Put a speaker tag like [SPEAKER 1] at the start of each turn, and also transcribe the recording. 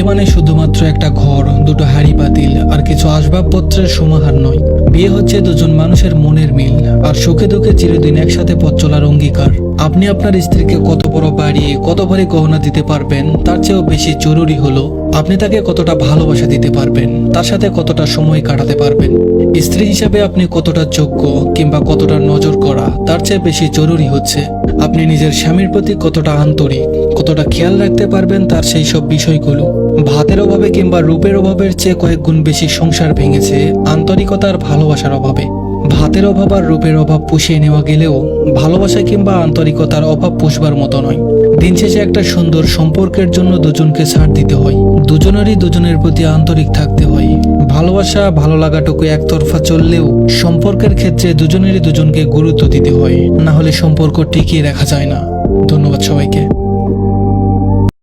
[SPEAKER 1] বিয়ে মানে শুধুমাত্র একটা ঘর, দুটো হাড়ি পাতিল, আর কিছু আসবাবপত্রের সমাহার নয়। বিয়ে হচ্ছে দুজন মানুষের মনের মিল, আর সুখে দুঃখে চিরদিন একসাথে পথ চলার অঙ্গীকার। আপনি আপনার স্ত্রীকে কত বড় বাড়ি, কত ভারী গহনা দিতে পারবেন, তার চেয়েও বেশি জরুরি হলো, আপনি তাকে কতটা ভালোবাসা দিতে পারবেন, তার সাথে কতটা সময় কাটাতে পারবেন। স্ত্রী হিসাবে আপনি কতটা যোগ্য, কিংবা কতটা নজর করা তার চেয়ে বেশি জরুরি হচ্ছে। আপনি নিজের স্বামীর প্রতি কতটা আন্তরিক, কতটা খেয়াল রাখতে পারবেন তার সেই সব বিষয়গুলো। ভাতের অভাবে কিংবা রূপের অভাবের চেয়ে কয়েক গুণ বেশি সংসার ভেঙেছে আন্তরিকতার ভালোবাসার অভাবে। ভাতের অভাব আর রূপের অভাব পুষিয়ে নেওয়া গেলেও ভালোবাসা কিংবা আন্তরিকতার অভাব পুষবার মতো নয়। দিন শেষে একটা সুন্দর সম্পর্কের জন্য দুজনকে ছাড় দিতে হয়। দুজনেরই দুজনের প্রতি আন্তরিক থাকতে হয়। ভালোবাসা, ভালো লাগাটুকু একতরফা চললেও সম্পর্কের ক্ষেত্রে দুজনেরই দুজনকে গুরুত্ব দিতে হয়। না হলে সম্পর্ক টিকিয়ে রাখা যায় না। ধন্যবাদ সবাইকে।